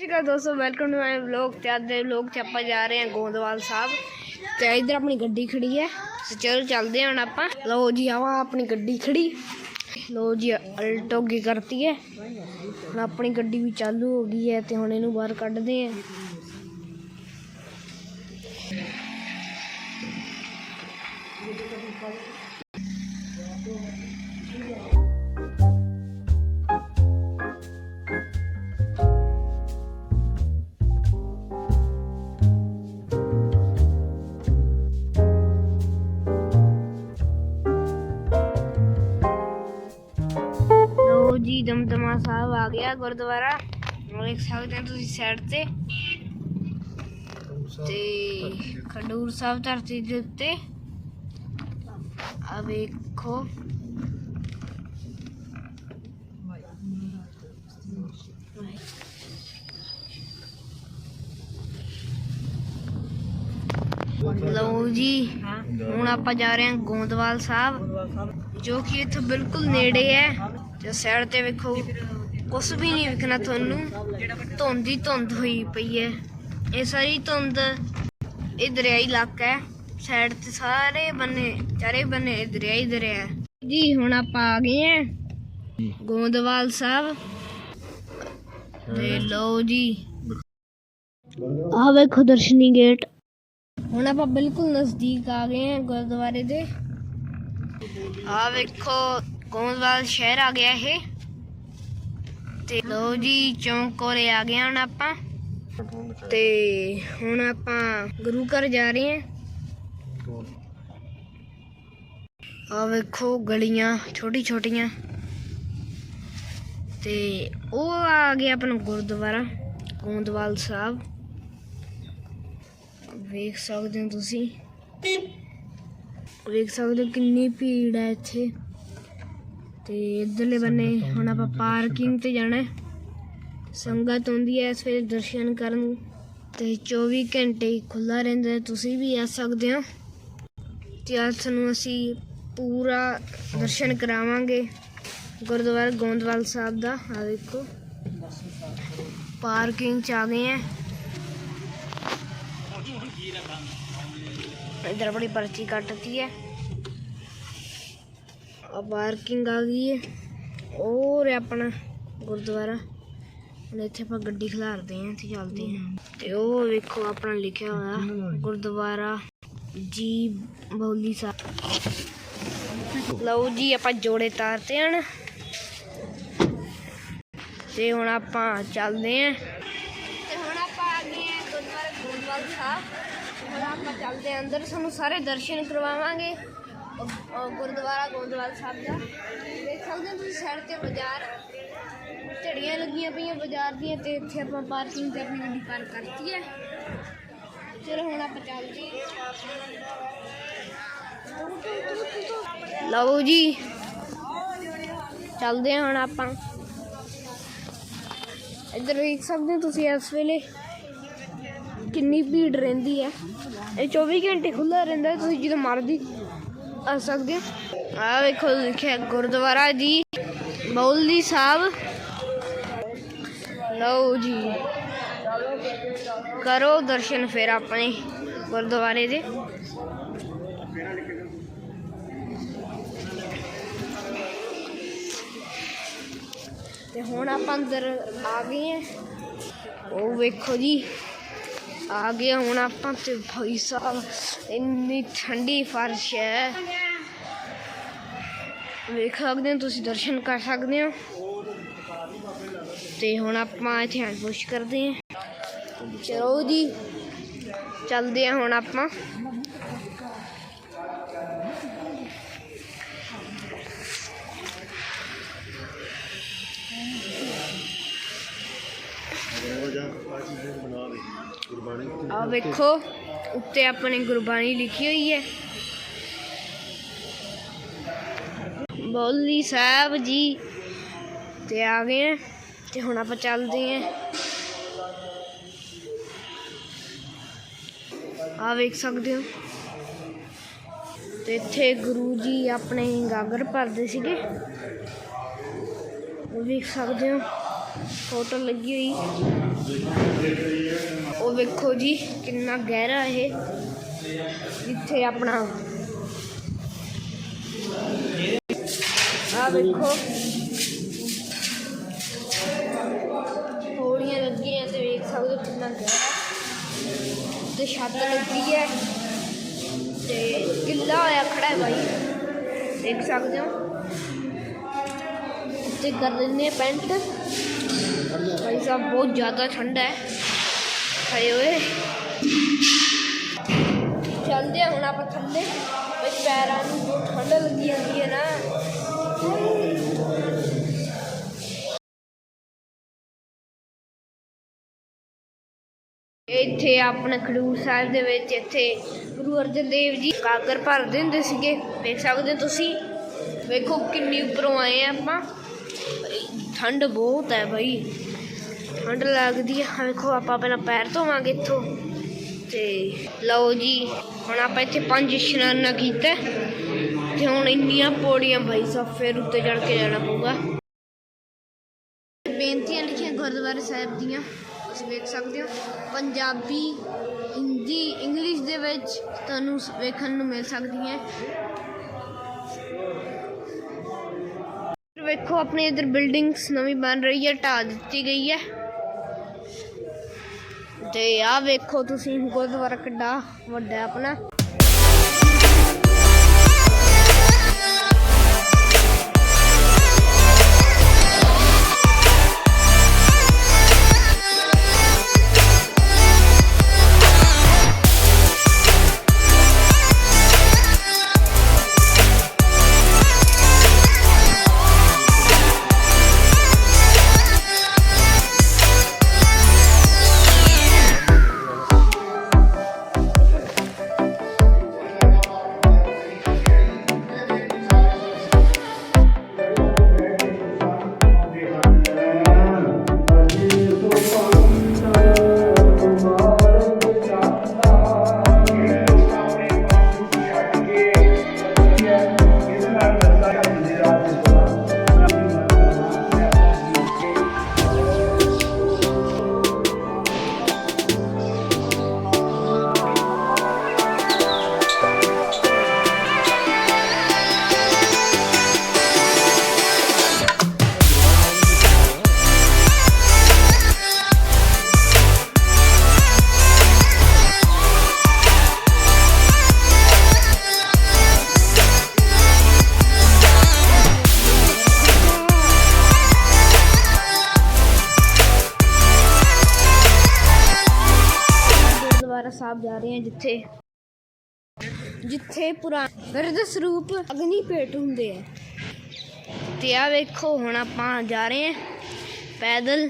ਠੀਕ ਦੋਸਤੋ welcome to my vlog ਤੇ ਅੱਜ ਦੇ ਵਲੌਗ 'ਚ ਆਪਾਂ ਜਾ ਰਹੇ ਹਾਂ ਗੋਂਦਵਾਲ ਸਾਹਿਬ। ਤੇ ਇਧਰ ਆਪਣੀ ਗੱਡੀ ਖੜੀ ਹੈ। ਚਲੋ ਚੱਲਦੇ ਹਾਂ ਹੁਣ ਆਪਾਂ। ਲਓ ਜੀ, ਆਵਾ ਆਪਣੀ ਗੱਡੀ ਖੜੀ। ਲਓ ਜੀ ਅਲਟੋ ਕੀ ਕਰਤੀ ਹੈ। ਹੁਣ ਆਪਣੀ ਗੱਡੀ ਵੀ ਚਾਲੂ ਹੋ ਗਈ ਹੈ ਤੇ ਹੁਣ ਇਹਨੂੰ ਬਾਹਰ ਕੱਢਦੇ ਹਾਂ। ਦਮਦਮਾ ਸਾਹਿਬ ਆ ਗਿਆ ਗੁਰਦੁਆਰਾ। ਉਹ ਦੇਖ ਸਕਦੇ ਹੋ ਤੁਸੀਂ ਸਾਈਡ ਤੇ। ਤੇ ਖਡੂਰ ਸਾਹਿਬ ਧਰਤੀ ਦੇ ਉੱਤੇ। ਆ ਵੇਖੋ। ਲਓ ਜੀ ਹੁਣ ਆਪਾਂ ਜਾ ਰਹੇ ਹਾਂ ਗੋਂਦਵਾਲ ਸਾਹਿਬ ਜੋ ਕਿ ਇੱਥੋਂ ਬਿਲਕੁਲ ਨੇੜੇ ਹੈ। ਤੇ ਸਾਈਡ ਤੇ ਵੇਖੋ ਕੁਝ ਵੀ ਨਹੀਂ ਵਿਖਣਾ ਤੁਹਾਨੂੰ। ਧੁੰਦ ਹੀ ਧੁੰਦ ਹੋਈ ਪਈ ਹੈ। ਇਹ ਸਾਰੀ ਧੁੰਦ ਇਹ ਦਰਿਆਈ ਇਲਾਕਾ ਹੈ। ਸਾਈਡ ਤੇ ਸਾਰੇ ਬੰਨੇ, ਚਾਰੇ ਬੰਨੇ ਦਰਿਆਈ ਦਰਿਆ ਜੀ, ਹੁਣ ਆਪਾਂ ਆ ਗਏ ਹਾਂ ਗੋਂਦਵਾਲ ਸਾਹਿਬ। ਤੇ ਲਓ ਜੀ। ਆ ਵੇਖੋ ਦਰਸ਼ਨੀ ਗੇਟ। ਹੁਣ ਆਪਾਂ ਬਿਲਕੁਲ ਨਜ਼ਦੀਕ ਆ ਗਏ ਆ ਗੁਰਦੁਆਰੇ ਦੇ। ਆ ਵੇਖੋ ਗੋਂਦਵਾਲ ਸ਼ਹਿਰ ਆ ਗਿਆ ਇਹ। ਤੇ ਲੋ ਜੀ, ਚੌਂਕ ਕੋਲੇ ਆ ਗਏ ਹੁਣ ਆਪਾਂ। ਤੇ ਹੁਣ ਆਪਾਂ ਗੁਰੂ ਘਰ ਜਾ ਰਹੇ ਹਾਂ। ਆ ਵੇਖੋ ਗਲੀਆਂ ਛੋਟੀ ਛੋਟੀਆਂ ਤੇ ਉਹ ਆ ਗਿਆ ਆਪਣਾ ਗੁਰਦੁਆਰਾ, ਗੋਂਦਵਾਲ ਸਾਹਿਬ। ਵੇਖ ਸਕਦੇ ਹੋ ਤੁਸੀਂ। ਵੇਖ ਸਕਦੇ ਹੋ ਕਿੰਨੀ ਭੀੜ ਹੈ ਇੱਥੇ। ਤੇ ਇਧਰਲੇ ਬੰਨੇ ਹੁਣ ਆਪਾਂ ਪਾਰਕਿੰਗ ਤੇ ਜਾਣਾ ਸੰਗਤ ਹੁੰਦੀ ਹੈ ਫਿਰ ਦਰਸ਼ਨ ਕਰਨ ਤੇ 24 ਘੰਟੇ ਖੁੱਲਾ ਰਹਿੰਦਾ ਤੁਸੀਂ ਵੀ ਆ ਸਕਦੇ ਹੋ। ਤੇ ਅੱਜ ਤੁਹਾਨੂੰ ਅਸੀਂ ਪੂਰਾ ਦਰਸ਼ਨ ਕਰਾਵਾਂਗੇ। ਗੁਰਦੁਆਰਾ ਗੋਂਦਵਾਲ ਸਾਹਿਬ ਦਾ ਆ ਦੇਖੋ। ਪਾਰਕਿੰਗ ਚ ਆ ਗਏ ਹੈ। ਇਧਰ ਬੜੀ ਪਰਚੀ ਕੱਟਤੀ ਹੈ। ਆ ਪਾਰਕਿੰਗ ਆ ਗਈ ਹੈ ਔਰ ਆਪਣਾ ਗੁਰਦੁਆਰਾ। ਹੁਣ ਇੱਥੇ ਆਪਾਂ ਗੱਡੀ ਖਿਲਾਰਦੇ ਆਂ ਤੇ ਚੱਲਦੇ ਆਂ। ਤੇ ਉਹ ਵੇਖੋ ਆਪਣਾ ਲਿਖਿਆ ਹੋਇਆ, ਗੁਰਦੁਆਰਾ ਜੀ ਬੌਲੀ ਸਾਹਿਬ ਲਓ ਜੀ, ਆਪਾਂ ਜੋੜੇ ਤਾਰਤੇ ਹਨ ਤੇ ਹੁਣ ਆਪਾਂ ਚੱਲਦੇ ਆਂ। ਤੇ ਹੁਣ ਆਪਾਂ ਆ ਗਏ ਆਂ ਗੁਰਦੁਆਰਾ ਗੋਲਵਾਲ ਸਾਹਿਬ। ਹੁਣ ਆਪਾਂ ਚੱਲਦੇ ਆਂ ਅੰਦਰ ਸਾਨੂੰ ਸਾਰੇ ਦਰਸ਼ਨ ਕਰਵਾਵਾਂਗੇ। ਗੁਰਦੁਆਰਾ ਗੋਂਦਵਾਲ ਸਾਹਿਬ ਦਾ। ਦੇਖ ਸਕਦੇ ਹੋ ਤੁਸੀਂ ਸਾਈਡ ਤੇ ਬਾਜ਼ਾਰ। ਝੜੀਆਂ ਲੱਗੀਆਂ ਪਈਆਂ ਬਾਜ਼ਾਰ ਦੀਆਂ ਤੇ ਇੱਥੇ ਆਪਾਂ ਪਾਰਕਿੰਗ ਤੇ ਆਪਣੀ ਗੱਡੀ ਪਾਰਕ ਕਰਤੀ ਹੈ। ਚਲੋ ਹੁਣ ਆਪਾਂ ਚੱਲਦੇ ਹਾਂ। ਲਓ ਜੀ। ਚੱਲਦੇ ਹਾਂ ਹੁਣ ਆਪਾਂ। ਇੱਧਰ ਵੇਖ ਸਕਦੇ ਹੋ ਤੁਸੀਂ ਇਸ ਵੇਲੇ ਕਿੰਨੀ ਭੀੜ ਰਹਿੰਦੀ ਹੈ। ਇਹ 24 ਘੰਟੇ ਖੁੱਲਾ ਰਹਿੰਦਾ ਤੁਸੀਂ ਜਦੋਂ ਮਰਜ਼ੀ ਆ ਸਕਦੇ ਹੋ। ਆ ਵੇਖੋ ਲਿਖਿਆ ਗੁਰਦੁਆਰਾ ਜੀ ਬੌਲੀ ਸਾਹਿਬ। ਲਓ ਜੀ। ਕਰੋ ਦਰਸ਼ਨ ਫਿਰ ਆਪਣੇ ਗੁਰਦੁਆਰੇ ਦੇ। ਤੇ ਹੁਣ ਆਪਾਂ ਅੰਦਰ ਆ ਗਏ ਹਾਂ। ਉਹ ਵੇਖੋ ਜੀ। ਆ ਗਏ ਹੁਣ ਆਪਾਂ ਤੇ ਭਾਈ ਸਾਹਿਬ, ਇੰਨੀ ਠੰਡੀ ਫਰਸ਼ ਹੈ। ਵੇਖ ਸਕਦੇ ਹੋ ਤੁਸੀਂ, ਦਰਸ਼ਨ ਕਰ ਸਕਦੇ ਹੋ। ਤੇ ਹੁਣ ਆਪਾਂ ਇੱਥੇ ਹੈਂਡ ਵਾਸ਼ ਕਰਦੇ ਹਾਂ। ਚਲੋ ਜੀ, ਚੱਲਦੇ ਹਾਂ ਹੁਣ ਆਪਾਂ। ਵੇਖੋ ਉੱਤੇ ਆਪਣੇ ਗੁਰਬਾਣੀ ਲਿਖੀ ਹੋਈ ਹੈ। ਬੋਲੀ ਸਾਹਿਬ ਜੀ ਤੇ ਆ ਗਏ ਤੇ ਹੁਣ ਆਪਾਂ ਚੱਲਦੇ ਆਂ ਆ ਵੇਖ ਸਕਦੇ ਹੋ। ਤੇ ਇੱਥੇ ਗੁਰੂ ਜੀ ਆਪਣੇ ਗਾਗਰ ਭਰਦੇ ਸੀਗੇ। ਉਹ ਵੇਖ ਸਕਦੇ ਹੋ। ਫੋਟੋ ਲੱਗੀ ਹੋਈ। ਉਹ ਵੇਖੋ ਜੀ, ਕਿੰਨਾ ਗਹਿਰਾ ਇਹ। ਜਿੱਥੇ ਆਪਣਾ। ਆ ਵੇਖੋ। ਪੌੜੀਆਂ ਲੱਗੀਆਂ ਤੇ ਵੇਖ ਸਕਦੇ ਹੋ ਕਿੰਨਾ ਗਹਿਰਾ। ਤੇ ਛੱਤ ਲੱਗੀ ਹੈ। ਤੇ ਕਿੱਲਾ ਹੋਇਆ ਖੜਾ ਹੈ ਭਾਈ ਦੇਖ ਸਕਦੇ ਹੋ। ਤੇ ਕਰ ਲੈਂਦੇ ਪੈਂਟ। ਭਾਈ ਸਾਹਿਬ ਬਹੁਤ ਜ਼ਿਆਦਾ ਠੰਡਾ ਹੈ। ਹਾਏ ਚੱਲਦੇ ਹੁਣ ਆਪਾਂ ਥੱਲੇ। ਬਈ ਪੈਰਾਂ ਨੂੰ ਬਹੁਤ ਠੰਡ ਲੱਗੀ ਜਾਂਦੀ ਹੈ ਨਾ। ਇੱਥੇ ਆਪਣੇ ਖਡੂਰ ਸਾਹਿਬ ਦੇ ਵਿੱਚ ਇੱਥੇ ਗੁਰੂ ਅਰਜਨ ਦੇਵ ਜੀ ਕਾਗਰ ਭਰਦੇ ਹੁੰਦੇ ਸੀਗੇ। ਵੇਖ ਸਕਦੇ ਤੁਸੀਂ। ਵੇਖੋ ਕਿੰਨੀ ਉੱਪਰੋਂ ਆਏ ਆ ਆਪਾਂ। ਠੰਡ ਬਹੁਤ ਹੈ ਬਈ। ਠੰਡ ਲੱਗਦੀ ਹੈ ਵੇਖੋ, ਆਪਾਂ ਪਹਿਲਾਂ ਪੈਰ ਧੋਵਾਂਗੇ ਇੱਥੋਂ। ਤੇ ਲਓ ਜੀ, ਹੁਣ ਆਪਾਂ ਇੱਥੇ ਪੰਜ ਇਸ਼ਨਾਨਾ ਕੀਤਾ ਤੇ ਹੁਣ ਇੰਨੀਆਂ ਪੌੜੀਆਂ ਭਾਈ ਸਾਹਿਬ, ਫਿਰ ਉੱਤੇ ਚੜ ਕੇ ਜਾਣਾ ਪਊਗਾ। ਬੇਨਤੀਆਂ ਲਿਖੀਆਂ ਗੁਰਦੁਆਰੇ ਸਾਹਿਬ ਦੀਆਂ, ਤੁਸੀਂ ਵੇਖ ਸਕਦੇ ਹੋ। ਪੰਜਾਬੀ, ਹਿੰਦੀ, ਇੰਗਲਿਸ਼ ਦੇ ਵਿੱਚ ਤੁਹਾਨੂੰ ਵੇਖਣ ਨੂੰ ਮਿਲ ਸਕਦੀਆਂ। ਵੇਖੋ, ਆਪਣੇ ਇਧਰ ਬਿਲਡਿੰਗਸ ਨਵੀਂ ਬਣ ਰਹੀ ਹੈ ਢਾਹ ਦਿੱਤੀ ਗਈ ਹੈ ਤੇ ਆਹ ਵੇਖੋ ਤੁਸੀਂ ਗੁਰਦੁਆਰਾ ਕਿੱਡਾ ਵੱਡਾ ਆਪਣਾ। ਸਾਹਿਬ ਜਾ ਰਹੇ ਹਾਂ ਜਿੱਥੇ ਜਿੱਥੇ ਪੁਰਾਣੇ ਗਰਦ ਸਰੂਪ ਅਗਨੀ ਭੇਟ ਹੁੰਦੇ ਆ। ਤੇ ਆ ਵੇਖੋ, ਹੁਣ ਆਪਾਂ ਜਾ ਰਹੇ ਹਾਂ ਪੈਦਲ।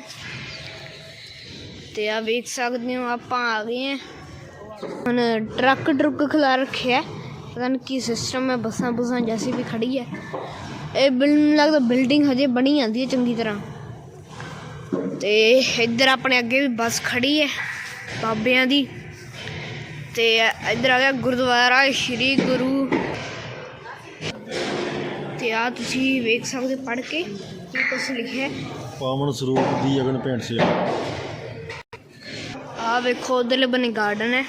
ਤੇ ਆ ਵੇਖ ਸਕਦੇ ਹੋ, ਆਪਾਂ ਆ ਗਏ ਹਾਂ। ਹੁਣ ਟਰੱਕ ਟਰੁੱਕ ਖਲਾ ਰੱਖਿਆ ਪਤਾ ਨਹੀਂ ਕੀ ਸਿਸਟਮ ਹੈ, ਬੱਸਾਂ ਬੁਸਾਂ ਜੈਸੀ ਵੀ ਖੜੀ ਹੈ। ਇਹ ਬਿਲ ਲੱਗਦਾ ਬਿਲਡਿੰਗ ਹਜੇ ਬਣੀ ਜਾਂਦੀ ਹੈ ਚੰਗੀ ਤਰ੍ਹਾਂ। ਤੇ ਇੱਧਰ ਆਪਣੇ ਅੱਗੇ ਵੀ ਬੱਸ ਖੜੀ ਹੈ, ਬਾਬਿਆਂ ਦੀ। ਤੇ ਇੱਧਰ ਆ ਗਿਆ ਗੁਰਦੁਆਰਾ ਸ਼੍ਰੀ ਗੁਰੂ। ਤੇ ਆ ਤੁਸੀਂ ਵੇਖ ਸਕਦੇ ਪੜ ਕੇ ਕੀ ਕੁਛ ਲਿਖਿਆ ਪਾਵਨ ਸਰੂਪ ਦੀ ਅਗਨ ਭੇਂਟ ਸੀ ਆ ਵੇਖੋ ਉਧਰਲੇ ਬਨੇ ਗਾਰਡਨ ਹੈ।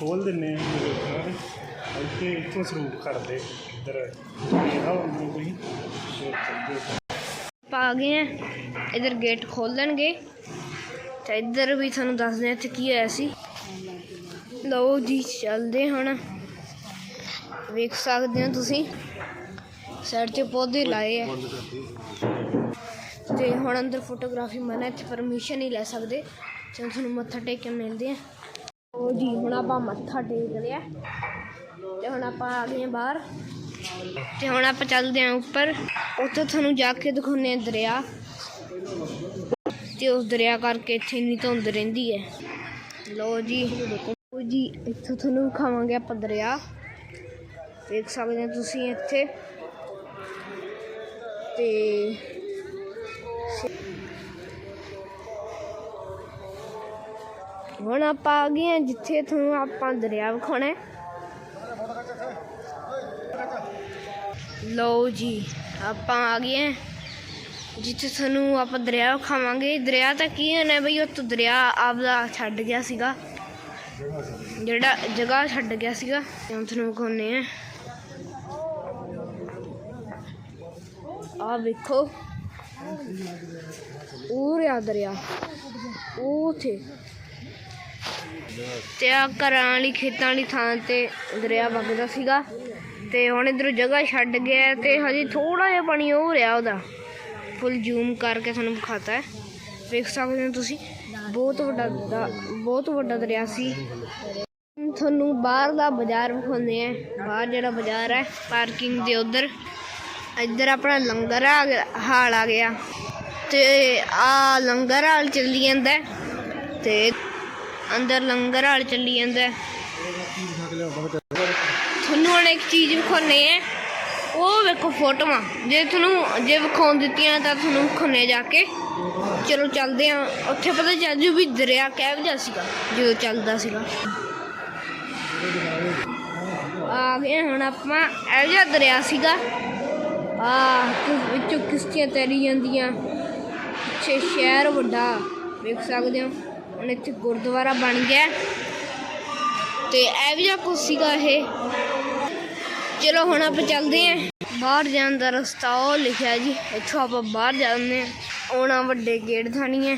ਖੋਲ ਦਿੰਨੇ ਆ ਇੱਥੇ ਇੱਥੋਂ ਸਰੂਪ ਖੜਦੇ ਇੱਧਰ ਇਹਦਾ ਹੁੰਦਾ ਕੋਈ। ਆ ਗਏ ਆ ਇਧਰ ਗੇਟ ਖੋਲ ਦੇਣਗੇ। ਤੇ ਇੱਧਰ ਵੀ ਤੁਹਾਨੂੰ ਦੱਸਦੇ ਆ ਇੱਥੇ ਕੀ ਹੋਇਆ ਸੀ। ਲਓ ਜੀ, ਚੱਲਦੇ ਹੁਣ। ਵੇਖ ਸਕਦੇ ਹੋ ਤੁਸੀਂ। ਸਾਈਡ ਤੇ ਪੌਦੇ ਲਾਏ ਆ। ਤੇ ਹੁਣ ਅੰਦਰ ਫੋਟੋਗ੍ਰਾਫੀ ਮਨਾ ਇੱਥੇ ਪਰਮਿਸ਼ਨ ਨਹੀਂ ਲੈ ਸਕਦੇ। ਚਲ ਤੁਹਾਨੂੰ ਮੱਥਾ ਟੇਕ ਕੇ ਮਿਲਦੇ ਆ ਉਹ ਜੀ, ਹੁਣ ਆਪਾਂ ਮੱਥਾ ਟੇਕ ਲਿਆ। ਤੇ ਹੁਣ ਆਪਾਂ ਆ ਗਏ ਆ ਬਾਹਰ। ਤੇ ਹੁਣ ਆਪਾਂ ਚੱਲਦੇ ਆਂ ਉੱਪਰ। ਉੱਥੇ ਤੁਹਾਨੂੰ ਜਾ ਕੇ ਦਿਖਾਉਂਦੇ ਆ ਦਰਿਆ। ਤੇ ਉਸ ਦਰਿਆ ਕਰਕੇ ਇੱਥੇ ਇੰਨੀ ਧੁੰਦ ਰਹਿੰਦੀ ਹੈ। ਲੋ ਜੀ। ਲਓ ਜੀ, ਇੱਥੋਂ ਤੁਹਾਨੂੰ ਵਿਖਾਵਾਂਗੇ ਆਪਾਂ ਦਰਿਆ। ਦੇਖ ਸਕਦੇ ਹੋ ਤੁਸੀਂ ਇੱਥੇ। ਤੇ ਹੁਣ ਆਪਾਂ ਆ ਗਏ ਹਾਂ ਜਿੱਥੇ ਤੁਹਾਨੂੰ ਆਪਾਂ ਦਰਿਆ ਵਿਖਾਉਣਾ ਹੈ। ਲਓ ਜੀ, ਆਪਾਂ ਆ ਗਏ ਹਾਂ। ਜਿੱਥੇ ਤੁਹਾਨੂੰ ਆਪਾਂ ਦਰਿਆ ਵਿਖਾਵਾਂਗੇ। ਦਰਿਆ ਤਾਂ ਕੀ ਹੈ ਨਾ ਬਈ, ਉਹ ਤੋਂ ਦਰਿਆ ਆਪਦਾ ਛੱਡ ਗਿਆ ਸੀਗਾ। ਜਿਹੜਾ ਜਗ੍ਹਾ ਛੱਡ ਗਿਆ ਸੀਗਾ ਹੁਣ ਤੁਹਾਨੂੰ ਵਿਖਾਉਂਦੇ ਆ ਆ ਵੇਖੋ। ਉਹ ਰਿਹਾ ਦਰਿਆ। ਉਹ ਉੱਥੇ। ਤੇ ਆ ਘਰਾਂ ਵਾਲੀ, ਖੇਤਾਂ ਵਾਲੀ ਥਾਂ ਤੇ ਦਰਿਆ ਵਗਦਾ ਸੀਗਾ। ਤੇ ਹੁਣ ਇਧਰੋਂ ਜਗ੍ਹਾ ਛੱਡ ਗਿਆ ਤੇ ਹਜੇ ਥੋੜਾ ਜਿਹਾ ਪਾਣੀ ਉਹ ਰਿਹਾ ਉਹਦਾ। ਫੁੱਲ ਜ਼ੂਮ ਕਰਕੇ ਤੁਹਾਨੂੰ ਵਿਖਾਤਾ ਹੈ। ਵੇਖ ਸਕਦੇ ਹੋ ਤੁਸੀਂ। ਬਹੁਤ ਵੱਡਾ ਬਹੁਤ ਵੱਡਾ ਦਰਿਆ ਸੀ। ਤੁਹਾਨੂੰ ਬਾਹਰ ਦਾ ਬਾਜ਼ਾਰ ਵਿਖਾਉਂਦੇ ਆ ਬਾਹਰ ਜਿਹੜਾ ਬਾਜ਼ਾਰ ਹੈ ਪਾਰਕਿੰਗ ਦੇ ਉਧਰ। ਇੱਧਰ ਆਪਣਾ ਲੰਗਰ ਆ ਗਿਆ- ਹਾਲ ਆ ਗਿਆ। ਤੇ ਆ ਲੰਗਰ ਹਾਲ ਚੱਲੀ ਜਾਂਦਾ ਹੈ। ਤੇ ਅੰਦਰ ਲੰਗਰ ਹਾਲ ਚੱਲੀ ਜਾਂਦਾ ਤੁਹਾਨੂੰ ਹੁਣ ਇੱਕ ਚੀਜ਼ ਵਿਖਾਉਣੇ ਹੈ। ਉਹ ਵੇਖੋ ਫੋਟੋਆਂ। ਜੇ ਤੁਹਾਨੂੰ ਜੇ ਵਿਖਾਉਣ ਦਿੱਤੀਆਂ ਤਾਂ ਤੁਹਾਨੂੰ ਵਿਖਾਉਣੇ ਜਾ ਕੇ। ਚਲੋ ਚੱਲਦੇ ਆ। ਉੱਥੇ ਪਤਾ ਚੱਲ ਜੂ ਵੀ ਦਰਿਆ ਕਿਹੋ ਜਿਹਾ ਸੀਗਾ, ਜਦੋਂ ਚੱਲਦਾ ਸੀਗਾ। ਆ ਗਏ ਹੁਣ ਆਪਾਂ। ਇਹੋ ਜਿਹਾ ਦਰਿਆ ਸੀਗਾ। ਆ ਵਿੱਚੋਂ ਕਿਸ਼ਤੀਆਂ ਤੈਰੀ ਜਾਂਦੀਆਂ। ਪਿੱਛੇ ਸ਼ਹਿਰ ਵੱਡਾ, ਵੇਖ ਸਕਦੇ ਹੋ ਹੁਣ ਇੱਥੇ ਗੁਰਦੁਆਰਾ ਬਣ ਗਿਆ। ਤੇ ਇਹ ਵੀ ਜਿਹਾ ਕੁਛ ਸੀਗਾ ਇਹ। ਚਲੋ ਹੁਣ ਆਪਾਂ ਚੱਲਦੇ ਆਂ। ਬਾਹਰ ਜਾਣ ਦਾ ਰਸਤਾ ਉਹ ਲਿਖਿਆ ਜੀ। ਇੱਥੋਂ ਆਪਾਂ ਬਾਹਰ ਜਾਂਦੇ ਹਾਂ ਆਉਣਾ ਵੱਡੇ ਗੇਟ ਥਾਣੀ ਹੈ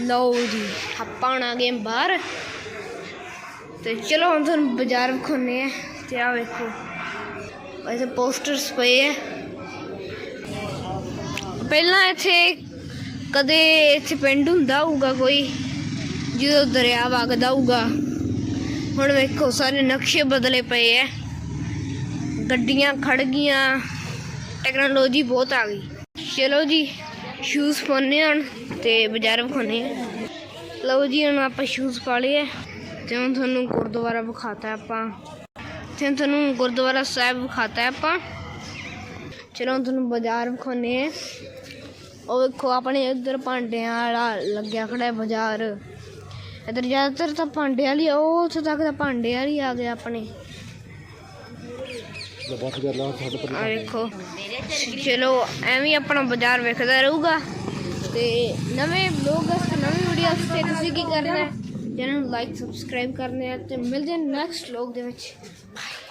ਲਓ ਜੀ, ਆਪਾਂ ਹੁਣ ਆ ਗਏ ਬਾਹਰ। ਤੇ ਚਲੋ ਹੁਣ ਤੁਹਾਨੂੰ ਬਾਜ਼ਾਰ ਵਿਖਾਉਂਦੇ ਆ। ਤੇ ਆ ਵੇਖੋ ਵੈਸੇ ਪੋਸਟਰਸ ਪਏ ਆ ਪਹਿਲਾਂ ਇੱਥੇ ਕਦੇ ਇੱਥੇ ਪਿੰਡ ਹੁੰਦਾ ਹੋਊਗਾ ਕੋਈ, ਜਦੋਂ ਦਰਿਆ ਵਗਦਾ ਹੋਊਗਾ। ਹੁਣ ਵੇਖੋ, ਸਾਰੇ ਨਕਸ਼ੇ ਬਦਲੇ ਪਏ ਐ। ਗੱਡੀਆਂ ਖੜ ਗਈਆਂ ਟੈਕਨੋਲੋਜੀ ਬਹੁਤ ਆ ਗਈ। ਚਲੋ ਜੀ ਸ਼ੂਜ਼ ਪਾਉਣੇ ਹੁਣ ਤੇ ਬਾਜ਼ਾਰ ਵਿਖਾਉਣੇ ਆ ਲਓ ਜੀ, ਹੁਣ ਆਪਾਂ ਸ਼ੂਜ਼ ਪਾ ਲਏ ਐ। ਹੁਣ ਤੁਹਾਨੂੰ ਗੁਰਦੁਆਰਾ ਵਿਖਾਤਾ ਆਪਾਂ। ਤੇ ਤੁਹਾਨੂੰ ਗੁਰਦੁਆਰਾ ਸਾਹਿਬ ਵਿਖਾਤਾ ਆਪਾਂ। ਚਲੋ ਹੁਣ ਤੁਹਾਨੂੰ ਬਾਜ਼ਾਰ ਵਿਖਾਉਣੇ ਆ ਉਹ ਵੇਖੋ, ਆਪਣੇ ਇੱਧਰ ਭਾਂਡਿਆਂ ਵਾਲਾ ਲੱਗਿਆ ਖੜਾ ਬਾਜ਼ਾਰ। ਇੱਧਰ ਜ਼ਿਆਦਾਤਰ ਤਾਂ ਭਾਂਡੇ ਵਾਲੀ ਆ, ਉਹ ਉੱਥੇ ਤੱਕ ਤਾਂ ਭਾਂਡੇ ਵਾਲੀ ਆ ਗਿਆ ਆਪਣੇ। ਆ ਵੇਖੋ ਚਲੋ ਐਵੇਂ ਆਪਣਾ ਬਾਜ਼ਾਰ ਵੇਖਦਾ ਰਹੂਗਾ। ਤੇ ਨਵੇਂ ਵਲੋਗਸ ਤੇ ਨਵੀਂ ਵੀਡੀਓਸ ਤੇ ਤੁਸੀਂ ਕੀ ਕਰਨਾ ਹੈ? ਚੈਨਲ ਨੂੰ ਲਾਈਕ ਸਬਸਕ੍ਰਾਈਬ ਕਰਨਾ ਹੈ ਤੇ ਮਿਲਦੇ ਹਾਂ ਨੈਕਸਟ ਵਲੋਗ ਦੇ ਵਿੱਚ। Bye.